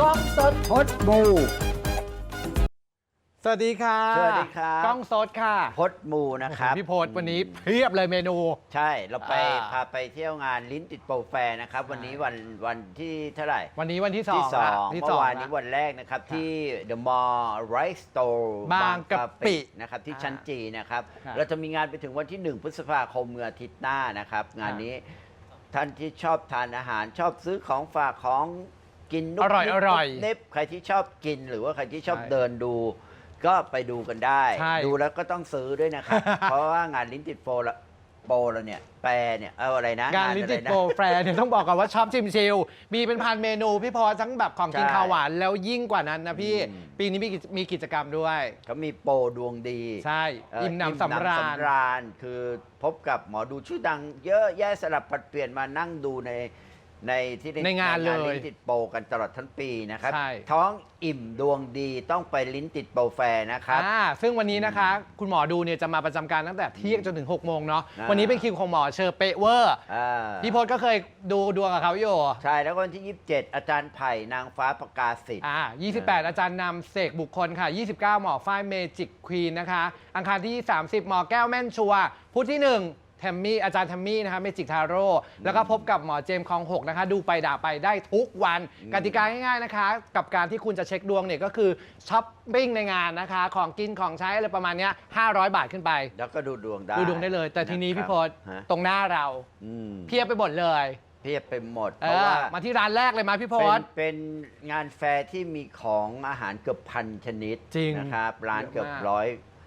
กล้องสดพดมู สวัสดีค่ะสวัสดีครับ กล้องสดค่ะพดมูนะครับพี่โพสวันนี้เพียบเลยเมนู ใช่เราไปอ่า พาไปเที่ยวงานลิ้นติดโปรแฟร์นะครับ วันนี้วันวันที่เท่าไหร่วันนี้วันที่สอที่งสอละงที่เมื่สอองวานละนี้วันแรกนะครับ ที่ The Mall Rice Store บางกะปินะครับที่อ่าชั้นจีนะครับ ครับ เราจะมีงานไปถึงวันที่ 1 พฤษภาคมเมื่ออาทิตย์หน้านะครับ งานนี้ท่านที่ชอบทานอาหารชอบซื้อของฝากของ กินนุบอร่อยนิบอร่อยนุบนิบใครที่ชอบกินหรือว่าใครที่ชอบใช่เดินดู ก็ไปดูกันได้ ใช่ดูแล้วก็ต้องซื้อด้วยนะครับ เพราะว่างานลิ้นติดโปรละโปรเราเนี่ยแปรเนี่ยเอาอะไรนะงานลิอะติไรดนะโปรแฟร์เนี่ยต้องบอกก่อนว่าชอบชิมชิลมีเป็นพันเมนูพี่พอทั้งแบบของกินใช่ข้าวหวานแล้วยิ่งกว่านั้นนะพี่ อืม ปีนี้มีกิจมีกิจกรรมด้วย เขามีโปรดวงดีใช่เอ่ออิ่มหนำสำราญสำราญคือพบกับหมอดูชื่อดัง เยอะแยะสลับปัดเปลี่ยนมานั่งดูใน ในที่ในงานเลยลิ้นติดโปรกันตลอดทั้งปีนะครับ ใช่ ท้องอิ่มดวงดีต้องไปลิ้นติดโปรแฟร์นะครับ อ่าซึ่งวันนี้นะคะ คุณหมอดูเนี่ยจะมาประจำการตั้งแต่เที่ยงจนถึง6กโมงเนาะอ่า วันนี้เป็นคิวของหมอเชอร์เปะเวอร์อ่าพี่พศก็เคยดูดวงกับเขาอยู่ใช่แล้วก็วันที่ 27 อาจารย์ไผ่นางฟ้าประกาศสิทธิ์ อ่า28 อาจารย์นำเสกบุคคลค่ะ 29 หมอฝ้ายเมจิกควีนนะคะ อังคารที่ 30 หมอแก้วแม่นชัวร์พุธที่ 1 แทมมี่อาจารย์แทมมี่นะคะเมจิกทาโร่แล้วก็พบกับหมอเจมส์คองหกนะคะดูไปด่าไปได้ทุกวันอืมกติกาง่ายๆนะคะ กับการที่คุณจะเช็คดวงเนี่ยก็คือช้อปปิ้งในงานนะคะ ของกินของใช้อะไรประมาณเนี้ย500 บาทขึ้นไป แล้วก็ดูดวงได้ดูดวงได้เลย แต่ทีนี้พี่พศฮะตรงหน้าเราอืมเพียบไปหมดเลยเพียบไปหมด เอเพราะอว่ามาที่ร้านแรกเลยมาพี่พเป็นศ เป็นงานแฟร์ที่มีของอาหารเกือบพันชนิดจริงนะครับ ร้านเยอะเกือบมากร้อยสองร้อย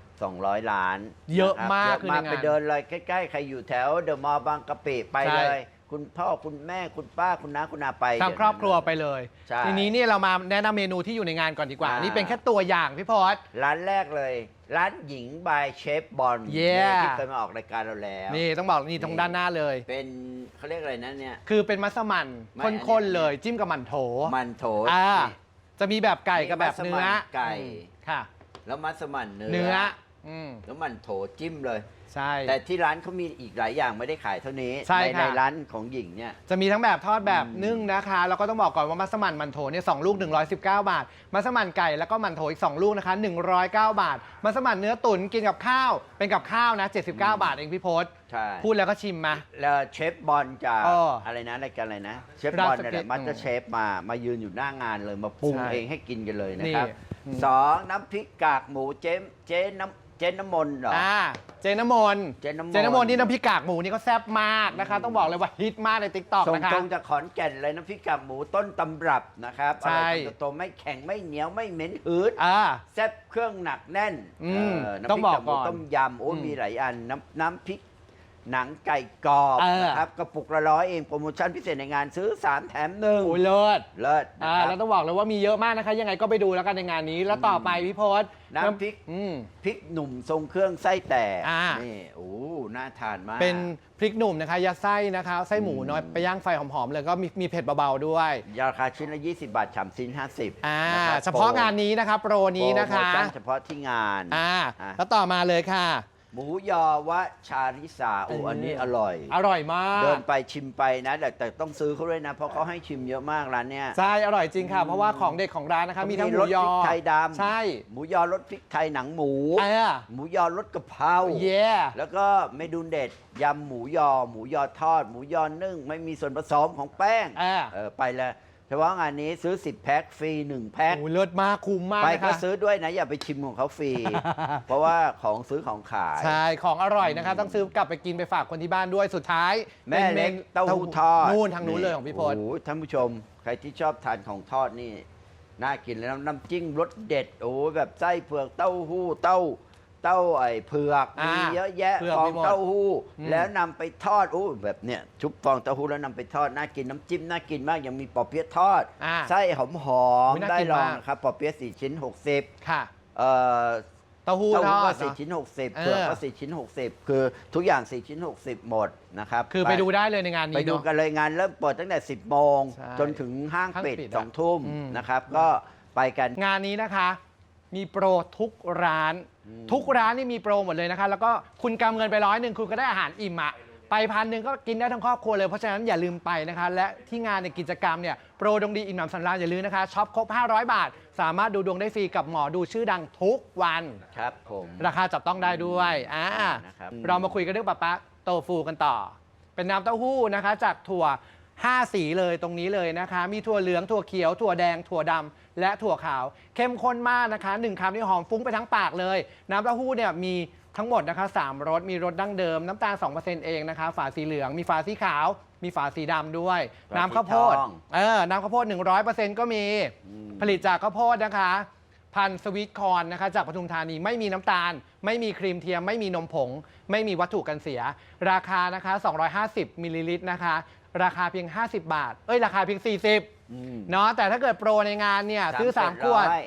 ล้านเยอะนครับมากเยอะคือมาในกงาน ไปเดินเลยใกล้ๆ ใครอยู่แถวเดอะมอลล์บางกะปิไปใช่เลย คุณพ่อคุณแม่คุณป้าคุณน้าคุณอาไปทั้งครอบครัวไปเลย ใช่ ทีนี้เนี่ยเรามาแนะนำเมนูที่อยู่ในงานก่อนดีกว่า อ่านี่ นี่เป็นแค่ตัวอย่างพี่พอสร้านแรกเลย ร้านหญิงบายเชฟบอล Yeah ที่เคยมาออกรายการเราแล้ว นี่ต้องบอกนี่ตรงนี่ด้านหน้าเลย เป็นเขาเรียกอะไรนะเนี่ย คือเป็นมัสมั่นไม่อันนี้ ข้นๆเลยจิ้มกับหมันโถมันโถ อ่านี่จะมีแบบไก่กับแบบนี่เนื้อมัสมั่นไก่ อืมค่ะ แล้วมัสมั่นเนื้เนื้อ อืมแล้วมันโถจิ้มเลยใช่ แต่ที่ร้านเขามีอีกหลายอย่างไม่ได้ขายเท่านี้ใช่ในค่ะ ในร้านของหญิงเนี่ย จะมีทั้งแบบทอดแบบอืมนึ่งนะคะ แล้วก็ต้องบอกก่อนว่ามัสมั่นหมันโถเนี่ยสองลูก 119 บาท มัสมั่นไก่แล้วก็หมันโถอีก 2 ลูกนะคะ 109 บาท มัสมั่นเนื้อตุ๋นกินกับข้าว เป็นกับข้าวนะ 79 บาทเองพี่พศใช่ พูดแล้วก็ชิมมา แล้วเชฟบอลจากเออออะไรนะรายการอะไรนะ เชฟร้านบอลเนี่ยแหสเก็ละตมัตเตอร์เชฟมามายืนอยู่หน้างานเลยมาปรุงใช่เองให้กินกันเลยนะครับนี่อืมสองน้ำพริกกากหมูเจ๊เจ๊น้ำเจ๊น้ำมนต์เหรอ อ่า เจน้ำมนต์เจน้ำมนต์ เจน้ำมนต์นี่น้ำพริกกากหมูนี่ก็แซ่บมากนะคะต้องบอกเลยว่าฮิตมากในติ๊กต็อกส่งนะคะ ตรงจากขอนแก่นเลยน้ำพริกกากหมูต้นตำรับนะครับใช่อะไรต้นโตๆไม่แข็งไม่เหนียวไม่เหม็นหืดอ่า แซ่บเครื่องหนักแน่นอืมเน้ำพต้อริงบอกกากหมูก่อนต้มยำโอ้อืม มีหลายอันน้ำน้ำพริก หนังไก่กรอบเออ นะครับกระปุกละร้อยเองโปรโมชั่นพิเศษในงานซื้อ 3 แถมหนึ่งโอ้ยเลิศเลิศนะอ่าครัแล้วบต้องบอกเลยว่ามีเยอะมากนะคะ ยังไงก็ไปดูแล้วกันในงานนี้ แล้วต่อไปพี่พศน้ำพริก อืม พริกหนุ่มทรงเครื่องไส้แตกอ่านี่โอ้น่าทานมาก เป็นพริกหนุ่มนะคะยัดไส้นะคะไส้หมูน้อยไปย่างไฟหอมๆเลยก็มีมีเผ็ดเบาๆด้วย ราคาชิ้นละ 20 บาทฉ่ำชิ้น 50อ่า นะครับเฉพาะงานนี้นะคะโปรนี้นะคะโปรโมชั่เฉพาะที่งาน อ่า อะ แล้วต่อมาเลยค่ะ หมูยอวะชาลิสาโอ้อันนี้อร่อย อร่อยมากเดินไปชิมไปนะแต่แต่ต้องซื้อเขาด้วยนะ เพราะเขาให้ชิมเยอะมากร้านเนี้ยใช่อร่อยจริงค่ะ เพราะว่าของเด็ดของร้านนะคะมีทั้งหมูรสยพอริกไทยดำใช่ หมูยอรสพริกไทยหนังหมูเออหมูยอรสกะเพราเย่แล้วก็เมนูเด็ดยำหมูยอ หมูยอทอด หมูยอนึ่ง ไม่มีส่วนผสมของแป้งเออ เออไปเลยเฉพาะงานนี้ซื้อ 10 แพ็คฟรี 1 แพ็คโอ้ยเลิศมากคุ้มมากไปนะก็คะซื้อด้วยนะ อย่าไปชิมของเขาฟรี เพราะว่าของซื้อของขาย ใช่ ของอร่อยนะคะ ต้องซื้อกลับไปกินไปฝากคนที่บ้านด้วยสุดท้ายแม่เล็กนเต้าหู้ทอดนู่นทางนู้นเลยของพี่พลโอ้โหท่านผู้ชม ใครที่ชอบทานของทอดนี่ น่ากินเลยนะน้ำจิ้มรสเด็ด โอ้โหแบบไส้เผือกเต้าหู้เต้า เต้าไอ้เผือกอ่ามีมีเยอะแยะเผือกฟองมีหมดเต้าหู้ อืม แล้วนำไปทอดโอ้แบบเนี้ยชุบฟองเต้าหู้แล้วนำไปทอดน่ากินน้ำจิ้มน่ากินมากยังมีปอเปี๊ยะทอด อ่า ไส้หอมหอมอุ๊ยน่าได้กินลองมาก นะครับปอเปี๊ยะสี่ชิ้น 60ค่ะ เอ่อเต้าหู้เต้าทหู้อก็ดสี่เนอะ ชิ้น 60เออเผือกก็สี่ชิ้น 60 คือทุกอย่างสี่ชิ้น 60 หมดนะครับคือไปดูได้เลยในงานไปนี้ดูเนาะ กันเลยงานเริ่มเปิดตั้งแต่ 10 โมง ใช่จนถึงห้างห้างปิดปิดสองทุ่มอืม นะครับ ก็ไปกัน งานนี้นะคะ มีโปรทุกร้านอืมทุกร้านนี่มีโปรหมดเลยนะคะแล้วก็คุณกำเงินไปร้อยหนึ่งคุณก็ได้อาหารอิ่มอะไปพันหนึ่งก็กินได้ทั้งครอบครัวเลยเพราะฉะนั้นอย่าลืมไปนะคะ และที่งานในกิจกรรมเนี่ยโปรดวงดีอิ่มหนำสำราญอย่าลืมนะคะช็อปครบ 500 บาท สามารถดูดวงได้ฟรีกับหมอดูชื่อดังทุกวัน ครับผมราคาจับต้องได้ด้วยอ่านะครับ เรามาคุยกันเรื่องปะปะโตฟูกันต่อ เป็นน้ำเต้าหู้นะคะ จากถั่ว 5 สีเลยตรงนี้เลยนะคะ มีถั่วเหลืองถั่วเขียวถั่วแดงถั่วดำ และถั่วขาว เข้มข้นมากนะคะหนึ่งคำนี่หอมฟุ้งไปทั้งปากเลย น้ำเต้าหู้เนี่ยมีทั้งหมดนะคะสามรสมีรสดั้งเดิม น้ำตาล 2%เองนะคะ ฝาสีเหลือง มีฝาสีขาว มีฝาสีดำด้วย ฝาสีน้ำข้าวโพดทอง เออน้ำข้าวโพด 100%ก็มีอืมผลิตจากข้าวโพดนะคะ พันธุ์สวีทคอร์นนะคะ จากปทุมธานีไม่มีน้ำตาล ไม่มีครีมเทียม ไม่มีนมผง ไม่มีวัตถุกันเสีย ราคานะคะ 250มิลลิลิตรนะคะ ราคาเพียง 50 บาท เอ้ย ราคาเพียง 40อืม เนาะแต่ถ้าเกิดโปรในงานเนี่ยซื้อสาม3ขขววดดร้อย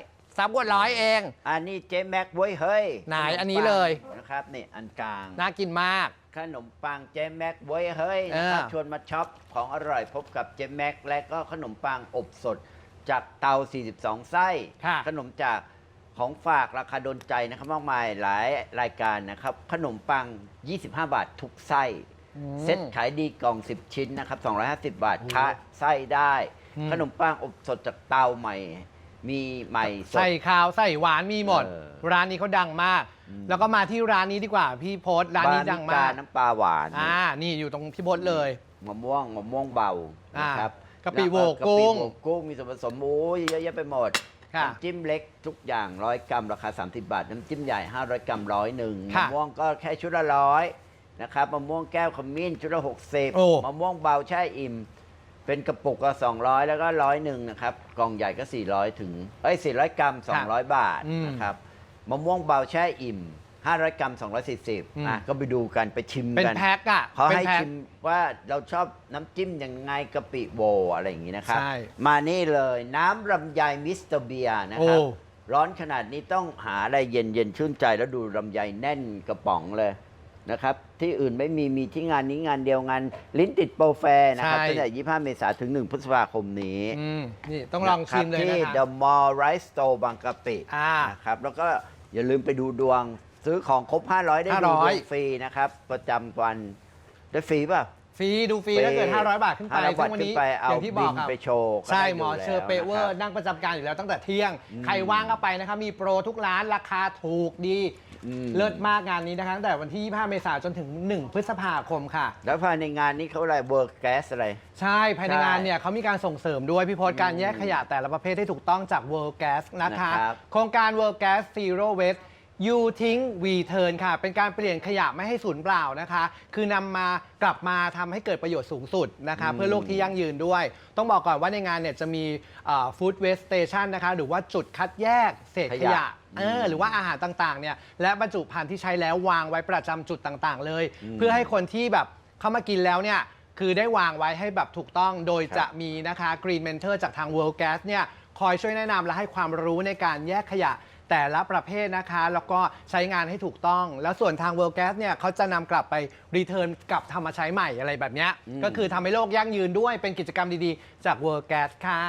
3ขวดร้อยเอง อันนี้เจ๊แม็กเว้ยเฮ้ยไหนขมอันนี้ปังเลย นะครับนี่อันกลาง น่ากินมาก ขนมปังเจ๊แม็กเว้ยเฮ้ยนะครับเออชวนมาช็อปของอร่อยพบกับเจ๊แม็กและก็ขนมปังอบสด จากเตา 42 ไส้ค่ะขนมจากของฝากราคาโดนใจนะครับมากมายหลายรายการนะครับ ขนมปัง 25 บาททุกไส้อืมเซ็ตขายดีกล่อง 10 ชิ้นนะครับ 250 บาทคะไส้ได้ อืม ขนมปังอบสดจากเตาใหม่ มีใหม่สด ใส่ขาวใส่หวานมีหมด เออร้านนี้เขาดังมาก อืม แล้วก็มาที่ร้านนี้ดีกว่า พี่โพสต์ร้านนี้ดังมากน้ำปลาหวานอ่านี่อยู่ตรงพี่โพสต์เลย มะม่วงมะม่วงเบาอ่านะครับกะปิโหวแล้วกุ้งกะปิโหวกุ้งมีส่วนผสมโอ้ยเยอะแยะไปหมดค่ะน้ำจิ้มเล็กทุกอย่างร้อยกรัมราคา 30 บาท น้ำจิ้มใหญ่ 500 กรัมร้อยหนึ่งค่ะมะม่วงก็แค่ชุดละร้อยนะครับมะม่วงแก้วขมิ้นชุดละโอ้60มะม่วงเบาแช่อิ่ม เป็นกระปุกก็200 แล้วก็ร้อยหนึ่งนะครับ กล่องใหญ่ก็ 400 ถึงเอ้ย400 กรัม 200 บาทอืมนะครับมะม่วงเบาแช่อิ่ม 500 กรัม อืม 240อะก็ไปดูกันไปชิมเป็นกันแพ็คอะเขาเป็นให้แพ็ค ชิมว่าเราชอบน้ำจิ้มยังไงกะปิโวอะไรอย่างนี้นะครับ ใช่มานี่เลยน้ำลำไยมิสเตอร์เบียร์นะโอ้ครับร้อนขนาดนี้ต้องหาอะไรเย็นเย็นๆชื่นใจแล้วดูลำไยแน่นกระป๋องเลย นะครับ ที่อื่นไม่มี มีที่งานนี้งานเดียวงานลิ้นติดโปรแฟร์นะครับใช่ ตั้งแต่25 เมษายนถึง 1 พฤษภาคมนี้อืมนี่ต้องลองชิมเลยที่ นะคะ The Mall Rice Store บางกะปิอ่า นะครับ แล้วก็อย่าลืมไปดูดวง ซื้อของครบ 500 ได้ดูดวง500 ฟรีนะครับ ประจำวันได้ฟรีป่ะ ฟรีดูฟรีฟรีถ้าเกิด 500 บาทขึ้นไป500บาทซึ่งวันนี้ขึ้นไปเอาอย่างที่บอกบินครับไปโชว์ก็ใช่ได้หมออยู่เชอร์เปเวอร์แล้วนะครับนั่งประจำการอยู่แล้วตั้งแต่เที่ยง อืมใครว่างก็ไปนะครับ มีโปรทุกร้านราคาถูกดี อืม เลิศมากงานนี้นะคะตั้งแต่วันที่ 25 เมษายนจนถึง 1 พฤษภาคมค่ะ แล้วภายในงานนี้เขาอะไรเวิร์กแก๊สอะไร ใช่ภายในใช่งานเนี่ยเขามีการส่งเสริมด้วยพี่พศการแยกขยะแต่ละประเภทให้ถูกต้องจาก World Gas นะคะ นะครับ โครงการ World Gas Zero Waste ยูทิ้ง We Turn ค่ะ เป็นการเปลี่ยนขยะไม่ให้สูญเปล่านะคะ คือนำมากลับมาทำให้เกิดประโยชน์สูงสุดนะคะอืมเพื่อโลกที่ยั่งยืนด้วย ต้องบอกก่อนว่าในงานเนี่ยจะมีฟู้ดเวส t เ t ชันนะคะ หรือว่าจุดคัดแยกเศษขยะเออหรือว่าอาหารต่างๆเนี่ยและบรรจุภัณฑ์ที่ใช้แล้ววางไว้ประจำจุดต่างๆ เลยอืมเพื่อให้คนที่แบบเข้ามากินแล้วเนี่ยคือได้วางไว้ให้แบบถูกต้องโดยครับจะมีนะคะ Green Mentor จากทาง World Gas เนี่ยคอยช่วยแนะนำและให้ความรู้ในการแยกขยะแต่ละประเภทนะคะ แล้วก็ใช้งานให้ถูกต้อง แล้วส่วนทาง World Gas เนี่ยเขาจะนำกลับไปรีเทิร์นกลับทำมาใช้ใหม่อะไรแบบเนี้ยอืมก็คือทำให้โลกยั่งยืนด้วยเป็นกิจกรรมดีๆ จาก World Gas ค่ะ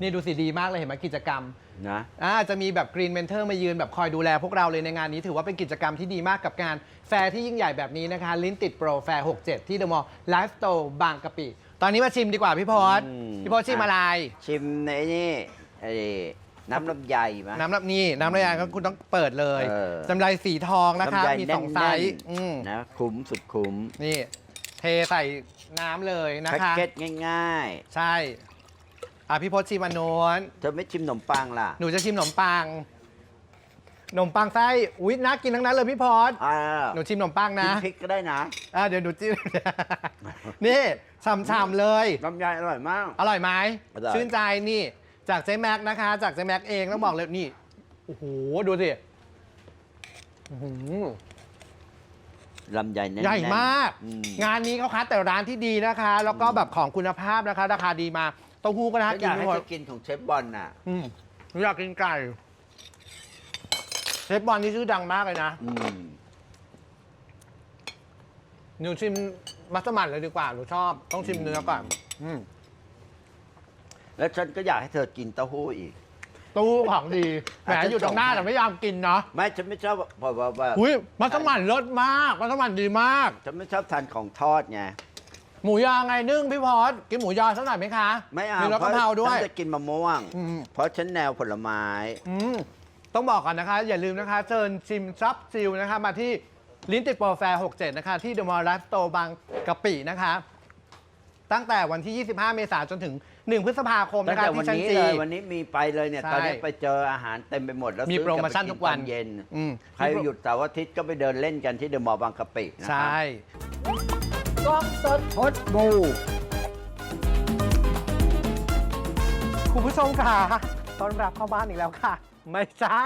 นี่ดูสิดีมากเลยเห็นไหมกิจกรรมนะ อ่าจะมีแบบ Green Mentor มายืนแบบคอยดูแลพวกเราเลยในงานนี้ถือว่าเป็นกิจกรรมที่ดีมากกับงานแฟร์ที่ยิ่งใหญ่แบบนี้นะคะ ลิ้นติดโปรแฟร์ 67 ที่เดอะมอลล์ไลฟ์สโตร์บางกะปิ ตอนนี้มาชิมดีกว่าพี่พศอืม พี่พศชิมอะไร ชิมในนี่ไอ้น้ำลำไยมา น้ำรับนี่น้ำระยางก็คุณต้องเปิดเลยเออน้ำลายสีทองนะคะลำไยมีสองแน่นๆไซส์อืมนะคุ้มสุดคุ้มนี่ เทใส่น้ำเลยนะแพ็กคะ เกจง่ายใช่ อะพี่พศชิมอันโน้นๆเธอไม่ชิมขนมปังล่ะ หนูจะชิมขนมปังขนมปังไส้อุ๊ยน่ากินทั้งนั้นเลยพี่พศอ่าหนูชิมขนมปังนะกินพริกก็ได้นะอะเดี๋ยวดูจิ้ม นี่ฉ่ำๆเลย ลำไยอร่อยมาก อร่อยไหมอร่อย ชื่นใจนี่จากเจ๊แม็กนะคะ จากเจ๊แม็กเองต้องบอกเลยนี่โอ้โหดูสิอื้อหือลำไยแน่นๆใหญ่มาก อืม งานนี้เขาคัดแต่ร้านที่ดีนะคะ แล้วก็แบบของคุณภาพนะคะ ราคาดีมาก เต้าหู้ก็น่าก็อกินยากทุให้กคเธนอกินของเชฟบอลน่ะ อืมหนูอยากกินไก่เชฟบอลนี่ชื่อดังมากเลยนะอืมหนูชิมมัสมั่นเลยดีกว่าหนูชอบต้องชิมเนื้อก่อนอืมแล้วฉันก็อยากให้เธอกินเต้าหู้อีกตู้ของดีแหมอาจจะ อยู่ตรงหน้าส่งให้แต่ไม่ยอมกินเนาะไม่ฉันไม่ชอบเพราะว่าว่าอุ้ยมัสมั่นรสมากมัสมั่นดีมาก ฉันไม่ชอบทานของทอดไง หมูยอไงนึ่งพี่พอดกินหมูยอสักหน่อยไหมคะไม่เอามีรสกะเพราด้วยฉันจะกินมะม่วง อืม เพราะฉันแนวผลไม้ อืมต้องบอกก่อนนะคะ อย่าลืมนะคะเชิญชิมซับซิลนะคะ มาที่ลิ้นติดโปรแฟร์ 67 นะคะ ที่เดอะมอลล์รัสโตบางกะปินะคะ ตั้งแต่วันที่ 25 เมษายนจนถึง 1 พฤษภาคมตั้งนะคะแต่วัที่นชั้นนี้จี เลยวันนี้มีไปเลยเนี่ย ใช่ตอนนี้ไปเจออาหารเต็มไปหมดแล้วมีซื้อโปรโมชั่นกลับทุกวัน ตอเย็น อืมใครหยุดเสาร์อาทิตย์ก็ไปเดินเล่นกันที่เดอะมอลล์บางกะปินะใชครับ่ กล้องสดพดบูคุณผู้ชมค่ะต้อนรับเข้าบ้านอีกแล้วค่ะ ไม่ใช่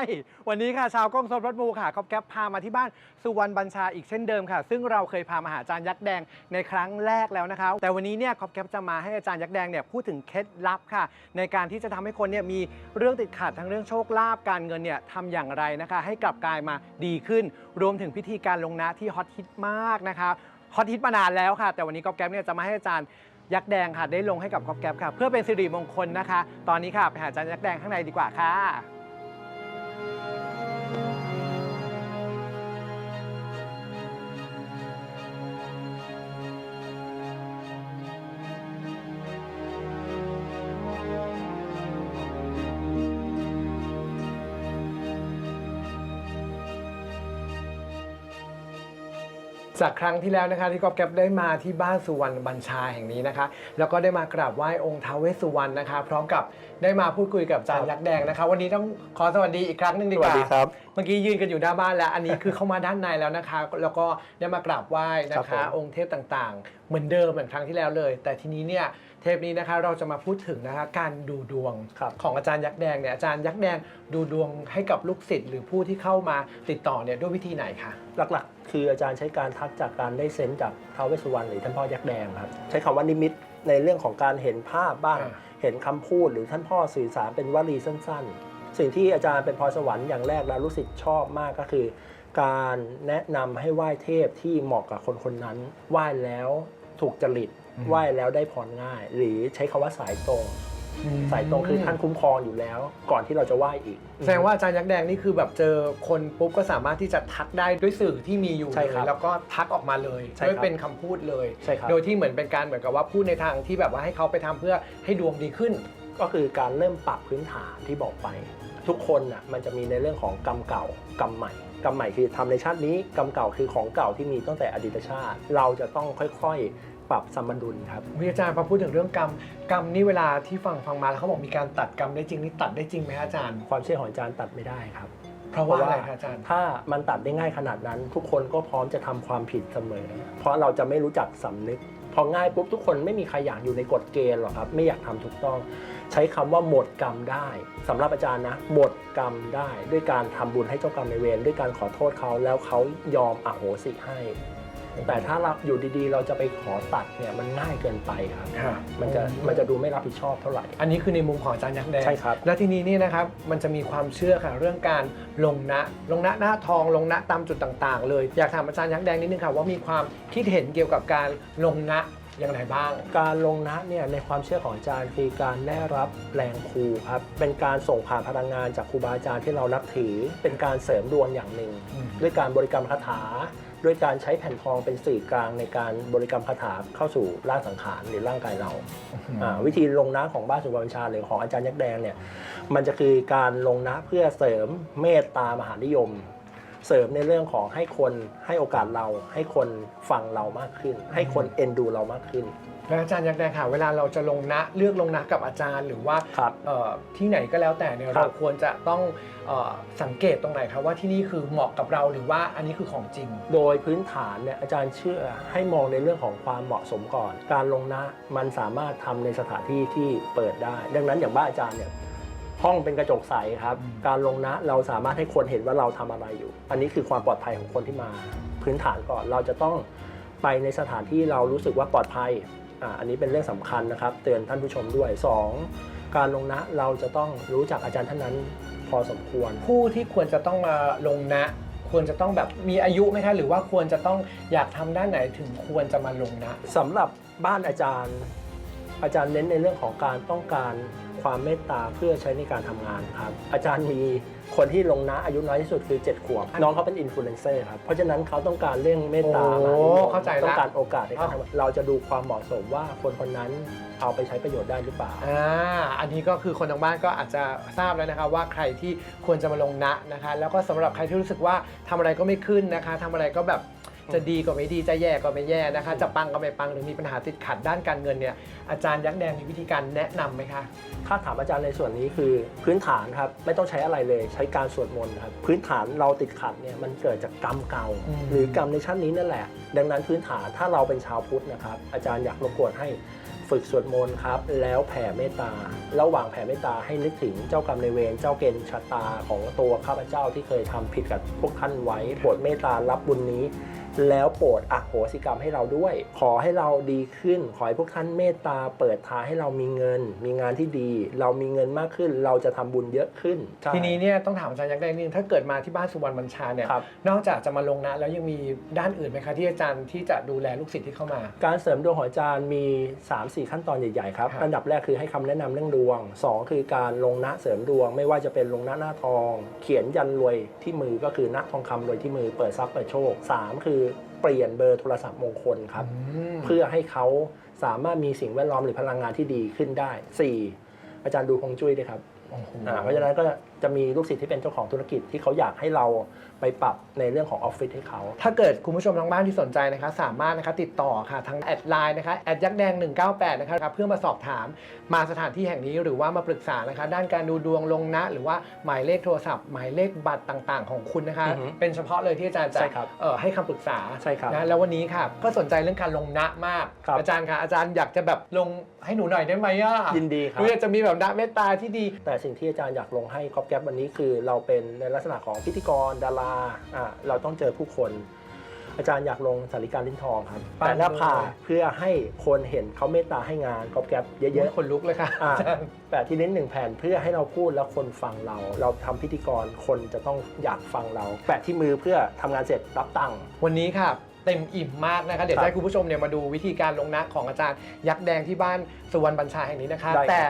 วันนี้ค่ะชาวกล้องสดรถมูค่ะครอบแก๊ปพามาที่บ้านสุวรรณบัญชาอีกเช่นเดิมค่ะ ซึ่งเราเคยพามาหาอาจารย์ยักษ์แดงในครั้งแรกแล้วนะคะ แต่วันนี้เนี่ยครอบแก๊ปจะมาให้อาจารย์ยักษ์แดงเนี่ยพูดถึงเคล็ดลับค่ะ ในการที่จะทำให้คนเนี่ยมีเรื่องติดขัดทั้งเรื่องโชคลาภการเงินเนี่ยทำอย่างไรนะคะ ให้กลับกลายมาดีขึ้น รวมถึงพิธีการลงนะที่ฮอตฮิตมากนะคะ ฮอตฮิตมานานแล้วค่ะ แต่วันนี้ก๊อฟแก๊ปเนี่ยจะมาให้อาจารย์ยักษ์แดงค่ะได้ลงให้กับก๊อฟแก๊ปค่ะ เพื่อเป็นสิริมงคลนะคะ ตอนนี้ค่ะไปหาอาจารย์ยักษ์แดงข้างในดีกว่าค่ะ จากครั้งที่แล้วนะคะที่กอฟแก๊บได้มาที่บ้านสุวรรณบัญชาแห่งนี้นะคะ แล้วก็ได้มากราบไหว้องค์ท้าวเวสสุวรรณนะคะ พร้อมกับได้มาพูดคุยกับอาจารย์ยักษ์แดงนะคะ วันนี้ต้องขอสวัสดีอีกครั้งหนึ่งดีกว่าสวัสดีครับ เมื่อกี้ยืนกันอยู่หน้าบ้านแล้ว อันนี้คือเข้ามาด้านในแล้วนะคะ แล้วก็ได้มากราบไหว้นะครัคะ บผม องค์เทพต่างๆ เหมือนเดิมเหมือนครั้งที่แล้วเลย แต่ทีนี้เนี่ยเทปนี้นะคะเราจะมาพูดถึงนะคะการดูดวง ครับ ของอาจารย์ยักษ์แดงเนี่ยอาจารย์ยักษ์แดงดูดวงให้กับลูกศิษย์หรือผู้ที่เข้ามาติดต่อเนี่ยด้วยวิธีไหนคะ หลักๆ คืออาจารย์ใช้การทักจากการได้เซนส์จากท้าวเวสสุวรรณหรือท่านพ่อยักษ์แดงครับ ใช้คำว่านิมิตในเรื่องของการเห็นภาพบ้าง อ่า เห็นคำพูดหรือท่านพ่อสื่อสารเป็นวลีสั้นๆ สิ่งที่อาจารย์เป็นพรสวรรค์อย่างแรกแล้วรู้สึกชอบมากก็คือ การแนะนำให้ไหว้เทพที่เหมาะกับคนคนนั้นไหว้แล้วถูกจริตไหว้แล้วได้พรง่าย หรือใช้คำว่าสายตรงสายตรงคือท่านคุ้มครองอยู่แล้ว ก่อนที่เราจะไหว้อีก แสดงว่าอาจารย์ยักษ์แดงนี่คือแบบเจอคนปุ๊บก็สามารถที่จะทักได้ด้วยสื่อที่มีอยู่ใช่เลครัยบแล้วก็ทักออกมาเลยใช่ครับด้วยเป็นคำพูดเลยใช่ครับโดยที่เหมือนเป็นการเหมือนกับว่าพูดในทางที่แบบว่าให้เขาไปทำเพื่อให้ดวงดีขึ้น ก็คือการเริ่มปรับพื้นฐานที่บอกไป ทุกคนน่ะมันจะมีในเรื่องของกรรมเก่ากรรมใหม่กรรมใหม่คือทำในชาตินี้กรรมเก่าคือของเก่าที่มีตั้งแต่อดีตชาติ เราจะต้องค่อยๆ ปรับสมดุลครับวิอาจารย์พอพูดถึงเรื่องกรรมกรรมนี่เวลาที่ฟังฟังมาแล้วเขาบอกมีการตัดกรรมได้จริงนี่ตัดได้จริงไหมอาจารย์ ความเชื่อของอาจารย์ตัดไม่ได้ครับเพราะว่าอะไรคะอาจารย์ ถ้ามันตัดได้ง่ายขนาดนั้น ทุกคนก็พร้อมจะทำความผิดเสมอ เพราะเราจะไม่รู้จักสำนึก พอง่ายปุ๊บทุกคนไม่มีใครอยากอยู่ในกฎเกณฑ์หรอกครับ ไม่อยากทำถูกต้อง ใช้คำว่าหมดกรรมได้สำหรับอาจารย์นะหมดกรรมได้ ด้วยการทำบุญให้เจ้ากรรมในเวรด้วยการขอโทษเขาแล้วเขายอมอโหสิให้ แต่ถ้าเราอยู่ดีๆ เราจะไปขอตัดเนี่ยมันง่ายเกินไปครับ ค่ะ มันจะมันจะดูไม่รับผิดชอบเท่าไหร่ อันนี้คือในมุมของอาจารย์ยักษ์แดงใช่ครับ แล้วทีนี้นี่นะครับมันจะมีความเชื่อค่ะเรื่องการลงนะลงนะหน้าทองลงนะตามจุดต่างๆ เลยอยากถามอาจารย์ยักษ์แดงนิดนึงค่ะว่ามีความคิดเห็นเกี่ยวกับการลงนะอย่างไรบ้าง การลงนะเนี่ยในความเชื่อของอาจารย์คือการได้รับแรงครูครับเป็นการส่งผ่านพลังงานจากครูบาอาจารย์ที่เรานับถือ เป็นการเสริมดวงอย่างหนึ่งอืมด้วยการบริกรรมคาถา ด้วยการใช้แผ่นทองเป็นสื่อกลางในการบริกรรมคาถาเข้าสู่ร่างสังขารหรือร่างกายเราอ่าวิธีลงนะของบ้านสุวรรณชาหรือของอาจารย์ยักษ์แดงเนี่ยมันจะคือการลงนะเพื่อเสริมเมตตามหานิยม เสริมในเรื่องของให้คนให้โอกาสเรา ให้คนฟังเรามากขึ้น ให้คนเอ็นดูเรามากขึ้น แล้วอาจารย์ยักษ์แดงค่ะ เวลาเราจะลงนะเลือกลงนะกับอาจารย์หรือว่าครับ เอ่อที่ไหนก็แล้วแต่เนี่ยครัเราบควรจะต้องเอ่อสังเกตตรงไหนครับว่าที่นี่คือเหมาะกับเราหรือว่าอันนี้คือของจริง โดยพื้นฐานเนี่ยอาจารย์เชื่อให้มองในเรื่องของความเหมาะสมก่อน การลงนะมันสามารถทำในสถานที่ที่เปิดได้ ดังนั้นอย่างบ้านอาจารย์เนี่ยห้องเป็นกระจกใสครับ อืม การลงนะเราสามารถให้คนเห็นว่าเราทำอะไรอยู่ อันนี้คือความปลอดภัยของคนที่มา พื้นฐานก่อนเราจะต้องไปในสถานที่เรารู้สึกว่าปลอดภัย อ่าอันนี้เป็นเรื่องสำคัญนะครับ เตือนท่านผู้ชมด้วยสองการลงนะเราจะต้องรู้จักอาจารย์ท่านนั้นพอสมควร ผู้ที่ควรจะต้องมาลงนะ ควรจะต้องแบบมีอายุไหมคะหรือว่าควรจะต้องอยากทำด้านไหนถึงควรจะมาลงนะสำหรับบ้านอาจารย์ อาจารย์เน้นในเรื่องของการต้องการคความเมตตาเพื่อใช้ในการทำงานครับ อาจารย์มีคนที่ลงนะอายุน้อยที่สุดคือ 7 ขวบ น้องเขาเป็นอินฟลูเอนเซอร์ครับ เพราะฉะนั้นเขาต้องการเรื่องเมตตาโอ้มาเข้าใจละต้องการโอกาสให้เขาทำเราจะดูความเหมาะสมว่าคนคนนั้นเอาไปใช้ประโยชน์ได้หรือเปล่า อ่าอันนี้ก็คือคนทางบ้านก็อาจจะทราบแล้วนะคะว่าใครที่ควรจะมาลงนะนะคะ แล้วก็สำหรับใครที่รู้สึกว่าทำอะไรก็ไม่ขึ้นนะคะทำอะไรก็แบบ จะดีก็ไม่ดีจะแย่ก็ไม่แย่นะคะ จะปังก็ไม่ปังหรือมีปัญหาติดขัดด้านการเงินเนี่ยอาจารย์ยักษ์แดงมีวิธีการแนะนำไหมคะ ถ้าถามอาจารย์ในส่วนนี้คือพื้นฐานครับไม่ต้องใช้อะไรเลยใช้การสวดมนต์ครับพื้นฐานเราติดขัดเนี่ยมันเกิดจากกรรมเก่า อืม หรือกรรมในชั้นนี้นั่นแหละ ดังนั้นพื้นฐานถ้าเราเป็นชาวพุทธนะครับ อาจารย์อยากรบกวนให้ฝึกสวดมนต์ครับ แล้วแผ่เมตตา ระหว่างแผ่เมตตาให้นึกถึงเจ้ากรรมในายเวรเจ้าเกณฑ์ชะตาของตัวข้าพเจ้าที่เคยทำผิดกับพวกท่านไว้โปรดเมตตารับบุญนี้ แล้วโปรดอโหสิกรรมให้เราด้วย ขอให้เราดีขึ้น ขอให้พวกท่านเมตตาเปิดทางให้เรามีเงิน มีงานที่ดี เรามีเงินมากขึ้น เราจะทำบุญเยอะขึ้นใช่ทีนี้เนี่ยต้องถามอาจารย์ยักษ์แดงนิดนึงถ้าเกิดมาที่บ้านสุวรรณบัญชาเนี่ยครับนอกจากจะมาลงนะแล้วยังมีด้านอื่นไหมคะที่อาจารย์ที่จะดูแลลูกศิษย์ที่เข้ามา การเสริมดวงของอาจารย์มี 3-4 ขั้นตอนใหญ่ๆครับครับอันดับแรกคือให้คำแนะนำเรื่องดวง 2 คือการลงหน้าเสริมดวง ไม่ว่าจะเป็นลงหน้าหน้าทอง เขียนยันรวยที่มือก็คือหน้าทองคำรวยที่มือเปิดทรัพย์เปิดโชค 3 คือ เปลี่ยนเบอร์โทรศัพท์มงคลครับมเพื่อให้เขาสามารถมีสิ่งแวดล้อมหรือพลังงานที่ดีขึ้นได้ 4. อาจารย์ดูฮวงจุ้ยด้วยครับโอ้โหอ่าเพราะฉะนั้นก็จะมีลูกศิษย์ที่เป็นเจ้าของธุรกิจที่เขาอยากให้เราไปปรับในเรื่องของออฟฟิศให้เขา ถ้าเกิดคุณผู้ชมทางบ้านที่สนใจนะคะ สามารถนะคะติดต่อค่ะทางแอดไลน์นะคะแอดยักษ์แดง 198 นะคะเพื่อมาสอบถามมาสถานที่แห่งนี้หรือว่ามาปรึกษานะคะ ด้านการดูดวงลงนะ หรือว่าหมายเลขโทรศัพท์ หมายเลขบัตรต่างๆ ของคุณนะคะ อือฮึเป็นเฉพาะเลยที่อาจารย์จะใช่ครับเอ่อให้คำปรึกษาใช่ครับนะแล้ววันนี้ค่ะก็สนใจเรื่องการลงนะมาก ครับ อาจารย์ค่ะอาจารย์อยากจะแบบลงให้หนูหน่อยได้ไหมอะยินดีครับหนูอยากจะมีแบบนะเมตตาที่ดี แต่สิ่งที่อาจารย์อยากลงให้ครอบแก๊ปวันนี้คือเราเป็นในลักษณะของพิธีกรดาราอะเราต้องเจอผู้คน อาจารย์อยากลงสาริการลิ้นทองครับปังแต่หน้าผากเลยเพื่อให้คนเห็นเขาเมตตาให้งานครอบแก๊ปเยเยอะอะคนลุกเลยค่ะๆอะอาจารย์แปะที่ลิ้นหนึ่งแผ่นเพื่อให้เราพูดแล้วคนฟังเรา เราทำพิธีกรคนจะต้องอยากฟังเรา แปะที่มือเพื่อทำงานเสร็จรับตังค์ วันนี้ค่ะเต็มอิ่มมากนะคะเดี๋ยวครับจะให้คุณผู้ชมเนี่ยมาดูวิธีการลงนะของอาจารย์ยักษ์แดงที่บ้านสุวรรณบัญชาแห่งนี้นะคะ ได้ครับ แต่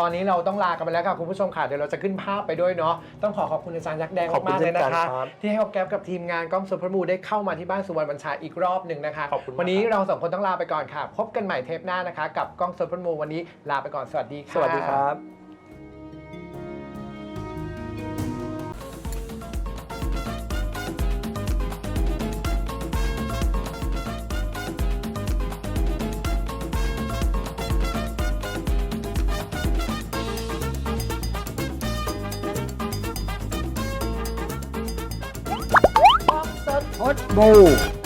ตอนนี้เราต้องลากันไปแล้วค่ะคุณผู้ชมค่ะเดี๋ยวเราจะขึ้นภาพไปด้วยเนาะต้องขอขอบคุณอาจารย์ยักษ์แดงขอบคุณมากๆเลยนะเช่นกัคะ นครับที่ให้ออกแก๊ปกับทีมงานกล้องสุพรรณบูได้เข้ามาที่บ้านสุวรรณบัญชาอีกรอบหนึ่งนะคะ ขอบคุณมาก วันนี้เราสองคนต้องลาไปก่อนค่ะ พบกันใหม่เทปหน้านะคะ กับกล้องสุพรรณบูวันนี้ลาไปก่อนสวัสดีค่ะ สวัสดีครับ พดบู